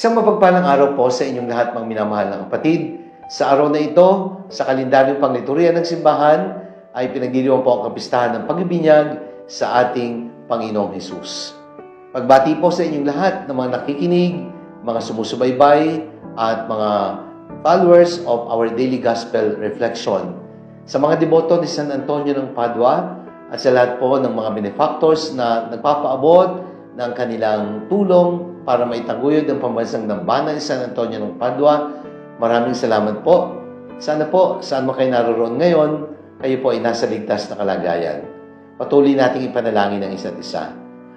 Isang mapagpalang araw po sa inyong lahat mga minamahal na kapatid. Sa araw na ito, sa kalendaryong pangliturya ng simbahan, ay pinagdiriwang po ang kapistahan ng pagbibinyag sa ating Panginoong Hesus. Pagbati po sa inyong lahat ng mga nakikinig, mga sumusubaybay, at mga followers of our daily gospel reflection. Sa mga deboto ni San Antonio ng Padua at sa lahat po ng mga benefactors na nagpapaabot ng kanilang tulong para maitaguyod ang pambansang dambana ni San Antonio ng Padua, maraming salamat po. Sana po, saan mo kayo naroon ngayon, kayo po ay nasa ligtas na kalagayan. Patuloy nating ipanalangin ang isa't isa.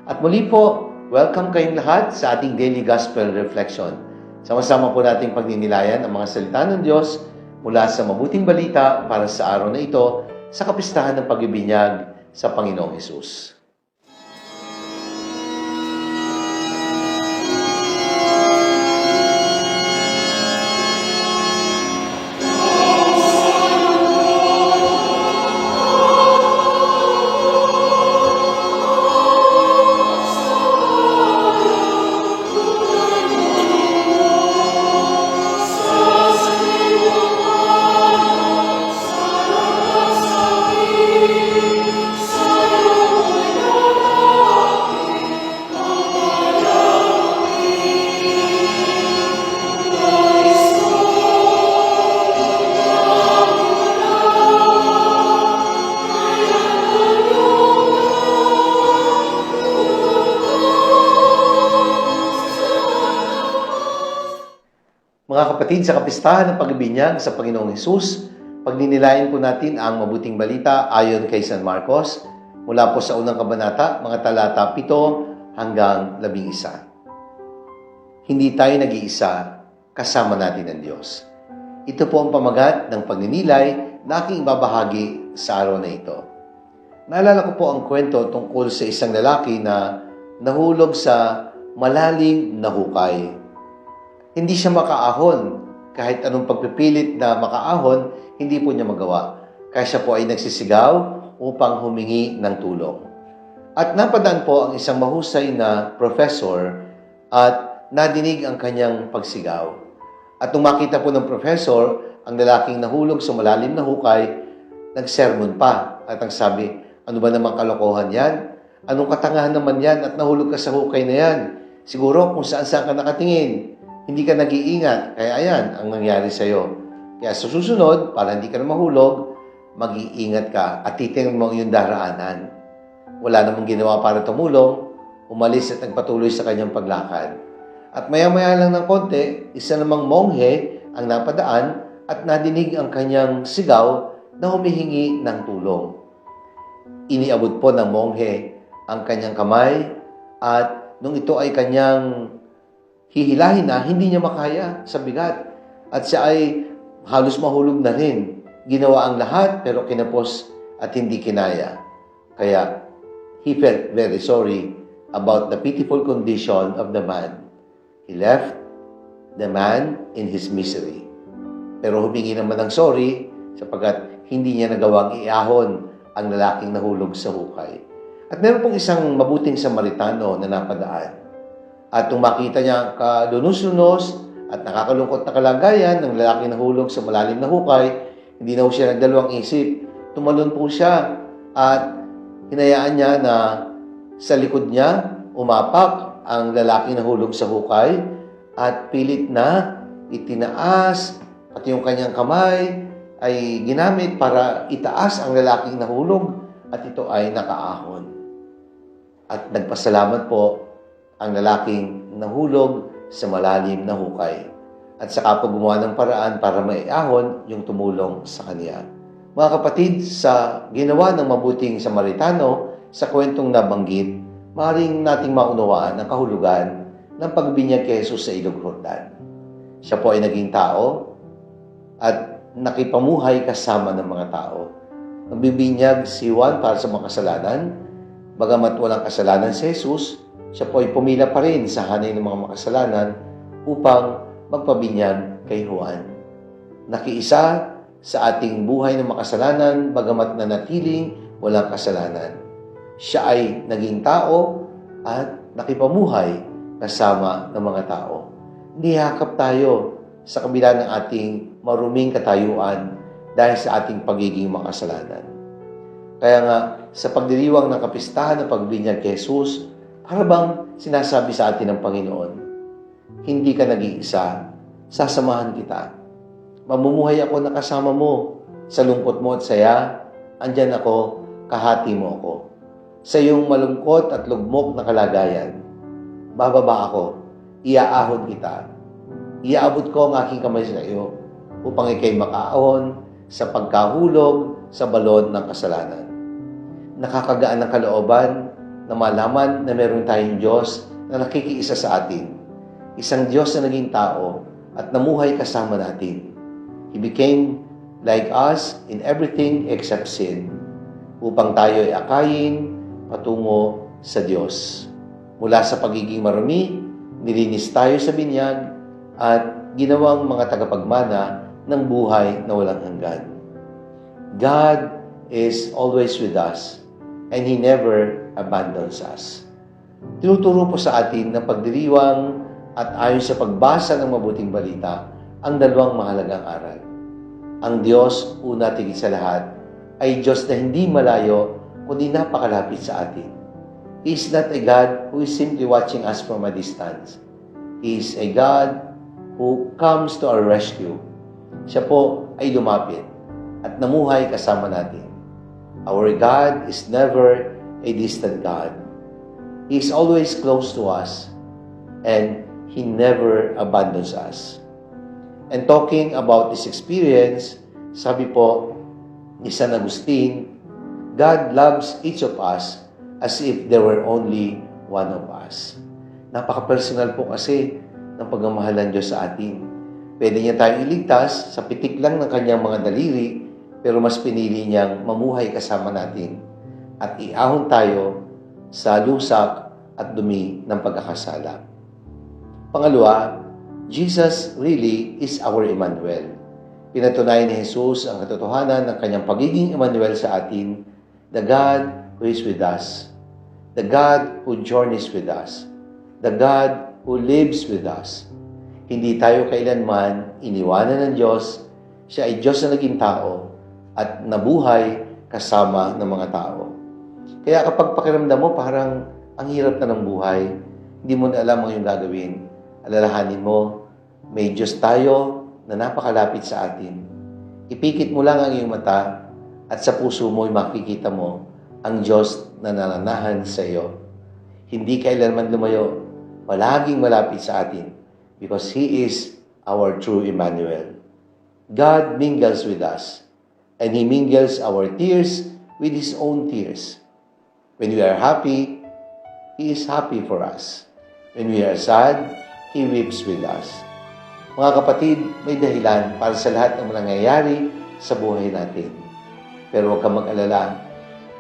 At muli po, welcome kayong lahat sa ating daily gospel reflection. Sama-sama po nating pagninilayan ang mga salita ng Diyos mula sa mabuting balita para sa araw na ito sa kapistahan ng pagbibinyag sa Panginoong Hesus. Mga kapatid, sa kapistahan ng pagbibinyag sa Panginoong Hesus, pagninilayan po natin ang mabuting balita ayon kay San Marcos mula po sa unang kabanata, mga talata 7 hanggang 11. Hindi tayo nag-iisa, kasama natin ang Diyos. Ito po ang pamagat ng pagninilay na aking babahagi sa araw na ito. Naalala ko po ang kwento tungkol sa isang lalaki na nahulog sa malalim na hukay hindi siya makaahon. Kahit anong pagpipilit na makaahon, hindi po niya magawa. Kaya siya po ay nagsisigaw upang humingi ng tulong. At napadaan po ang isang mahusay na professor at nadinig ang kanyang pagsigaw. At nung makita po ng professor ang lalaking nahulog sa malalim na hukay, nagsermon pa. At ang sabi, ano ba namang kalokohan yan? Anong katangahan naman yan at nahulog ka sa hukay na yan? Siguro kung saan saan ka nakatingin hindi ka nag-iingat. Kaya ayan ang nangyari sa iyo. Kaya sa susunod, para hindi ka na mahulog, mag-iingat ka at titingnan mo iyong daraanan. Wala namang ginawa para tumulong, umalis at nagpatuloy sa kanyang paglakad. At maya-maya lang ng konti, isa namang monghe ang napadaan at nadinig ang kanyang sigaw na humihingi ng tulong. Iniabot po ng monghe ang kanyang kamay at nung ito ay kanyang hihilahin na hindi niya makaya sa bigat. At siya ay halos mahulog na rin. Ginawa ang lahat pero kinapos at hindi kinaya. Kaya he felt very sorry about the pitiful condition of the man. He left the man in his misery. Pero humingi naman ng sorry sapagkat hindi niya nagawang iahon ang lalaking nahulog sa hukay. At meron pong isang mabuting Samaritano na napadaan. At nung makita niya ang kalunos-lunos at nakakalungkot na kalagayan ng lalaking nahulog sa malalim na hukay, hindi na siya nagdalawang isip. Tumalon po siya at hinayaan niya na sa likod niya umapak ang lalaking nahulog sa hukay at pilit na itinaas at yung kanyang kamay ay ginamit para itaas ang lalaking nahulog at ito ay nakaahon. At nagpasalamat po ang lalaking nahulog sa malalim na hukay at saka po gumawa ng paraan para maiahon yung tumulong sa kanya. Mga kapatid, sa ginawa ng mabuting Samaritano sa kwentong nabanggit, maaaring nating maunawaan ang kahulugan ng pagbinyag kay Jesus sa Ilog Jordan. Siya po ay naging tao at nakipamuhay kasama ng mga tao. Nagbibinyag si Juan para sa mga kasalanan, bagamat walang kasalanan si Jesus, siya po ay pumila pa rin sa hanay ng mga makasalanan upang magpabinyag kay Juan. Nakiisa sa ating buhay ng makasalanan, bagamat nanatiling walang kasalanan. Siya ay naging tao at nakipamuhay kasama ng mga tao. niyakap tayo sa kabila ng ating maruming katayuan dahil sa ating pagiging makasalanan. Kaya nga, sa pagdiriwang ng kapistahan ng pagbinyag kay Jesus, para bang sinasabi sa atin ng Panginoon, hindi ka nag-iisa, sasamahan kita. Mamumuhay ako na kasama mo sa lungkot mo at saya, andyan ako, kahati mo ako. Sa iyong malungkot at lugmok na kalagayan, bababa ako, iaahon kita. Iaabot ko ang aking kamay sa iyo upang ikay makaahon sa pagkahulog sa balon ng kasalanan. Nakakagaan ng kalooban na malaman na meron tayong Diyos na nakikiisa sa atin. Isang Diyos na naging tao at namuhay kasama natin. He became like us in everything except sin upang tayo ay akayin patungo sa Diyos. Mula sa pagiging marumi, nilinis tayo sa binyag at ginawang mga tagapagmana ng buhay na walang hanggan. God is always with us and He never abandons us. Tinuturo po sa atin na pagdiriwang at ayon sa pagbasa ng mabuting balita ang dalawang mahalagang aral. Ang Diyos, una tigit sa lahat, ay Diyos na hindi malayo kundi napakalapit sa atin. He is not a God who is simply watching us from a distance. He is a God who comes to our rescue. Siya po ay lumapit at namuhay kasama natin. Our God is never a distant God. He is always close to us and He never abandons us. And talking about this experience, sabi po ni San Agustin, God loves each of us as if there were only one of us. Napaka-personal po kasi ng pagmamahal ng Diyos sa atin. Pwede niya tayong iligtas sa pitik lang ng kanyang mga daliri, pero mas pinili niyang mamuhay kasama natin at iahon tayo sa lusak at dumi ng pagkakasala. Pangalawa, Jesus really is our Emmanuel. Pinatunayan ni Jesus ang katotohanan ng kanyang pagiging Emmanuel sa atin, the God who is with us, the God who journeys with us, the God who lives with us. Hindi tayo kailanman iniwanan ng Diyos, siya ay Diyos na naging tao at nabuhay kasama ng mga tao. Kaya kapag pakiramdam mo parang ang hirap na ng buhay, hindi mo na alam ang iyong gagawin, alalahanin mo, may Diyos tayo na napakalapit sa atin. Ipikit mo lang ang iyong mata at sa puso mo ay makikita mo ang Diyos na nananahan sa iyo. Hindi kailanman lumayo, palaging malapit sa atin because He is our true Emmanuel. God mingles with us and He mingles our tears with His own tears. When we are happy, He is happy for us. When we are sad, He weeps with us. Mga kapatid, may dahilan para sa lahat ng nangyayari sa buhay natin. Pero huwag kang mag-alala.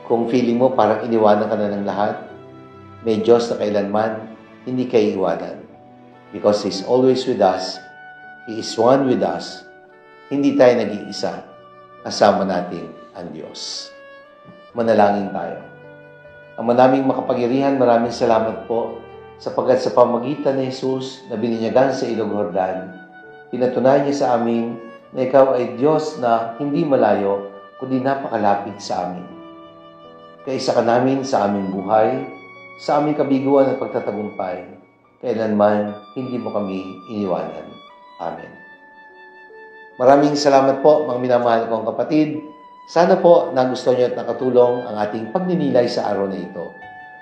Kung feeling mo parang iniwanan ka na ng lahat, may Diyos na kailanman hindi kayo iwanan. Because He's always with us. He is one with us. Hindi tayo nag-iisa. Kasama natin ang Diyos. Manalangin tayo. Ang manaming makapangyarihan, maraming salamat po sapagkat sa pamagitan ni Jesus na bininyagan sa Ilog Jordan, pinatunayan niya sa amin na ikaw ay Diyos na hindi malayo, kundi napakalapit sa amin. Kaisa ka namin sa aming buhay, sa aming kabiguan at pagtatagumpay, kailanman hindi mo kami iniwanan. Amen. Maraming salamat po, mga minamahal kong kapatid. Sana po nagustuhan niyo at nakatulong ang ating pagninilay sa araw na ito.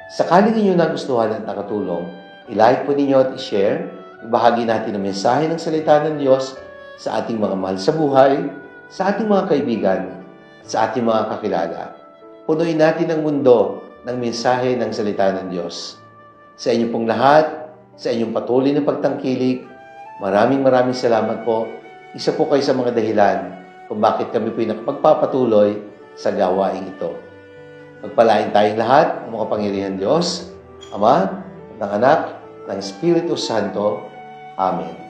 Sakaling inyo nagustuhan at nakatulong, ilike po ninyo at i-share. Ibahagi natin ang mensahe ng salita ng Diyos sa ating mga mahal sa buhay, sa ating mga kaibigan, sa ating mga kakilala. Punuin natin ang mundo ng mensahe ng salita ng Diyos. Sa inyo pong lahat, sa inyong patuloy na pagtangkilik, maraming maraming salamat po. Isa po kayo sa mga dahilan kung bakit kami po nakapagpapatuloy sa gawain ito. Magpalain tayong lahat ng mga pangyarihan Diyos, Ama, ng Anak, ng Espiritu Santo. Amen.